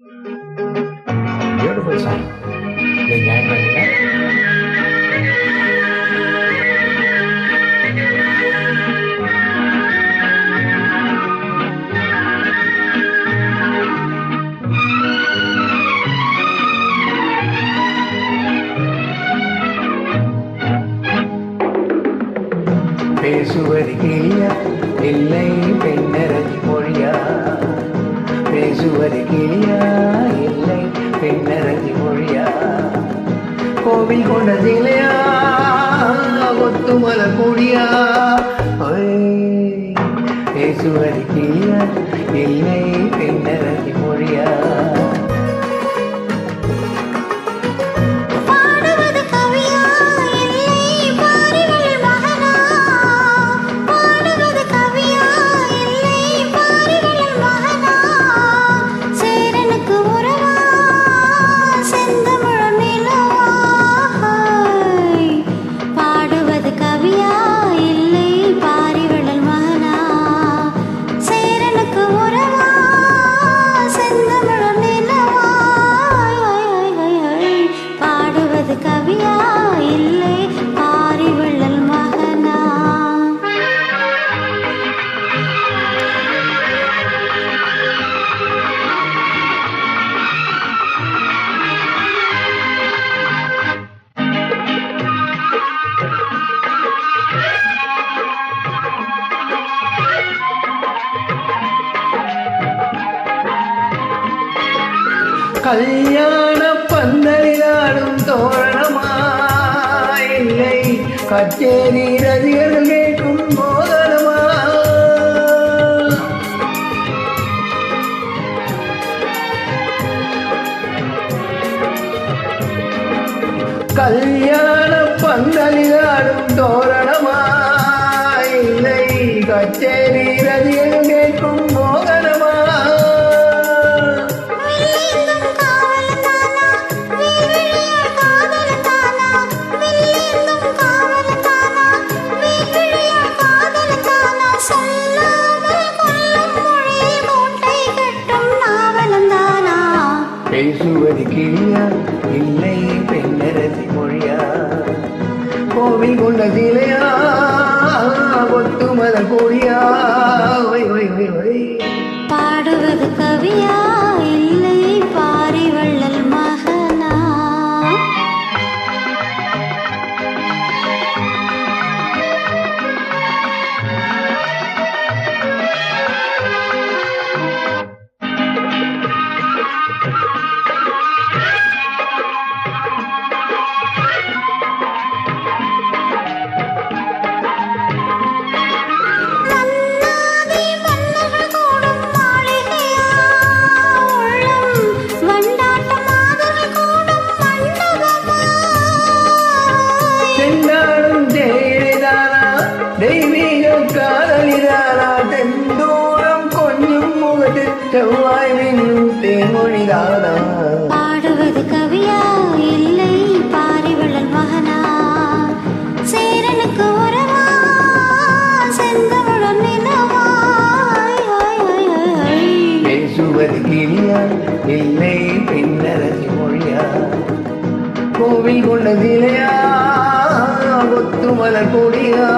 Beautiful song. May nyan man nila. பேசுவது கிளியா இல்லை பெண்ணரசி மொழியா பேசுவது கிளியா இல்லை பெண்ணரசி மொழியா? கோவில் கொண்ட சிலையா கொத்துமல மல கூடியா? பேசுவது கிளியா இல்லை பெண்ணரசி கல்யாண பந்தலிலாடும் தோரணமா? இல்லை கச்சேரி ரசிகர்கள் கேட்கும் போதனமா கல்யாண பந்தலிலாடும் பேசுவது கிளியா இல்லை பெண்ணரசி மொழியா? கோவில் கொண்ட சிலையா ஒத்துமத கொடியா பாடுவது கவியா? தெய்வீக காதலிதானா தெந்தூரம் கொஞ்சம் முகத்து செவ்வாய் மின்னும் தேமொழிதானா பாடுவது கவியா? இல்லை பாரிவள்ளல் மகனா? சேரனுக்கு உறவா? செந்தமிழன் பேசுவது கிளியா? இல்லை பெண்ணரசி மொழியா? கோவில் கொண்ட சிலையா? ஒத்து மலர் கொடியா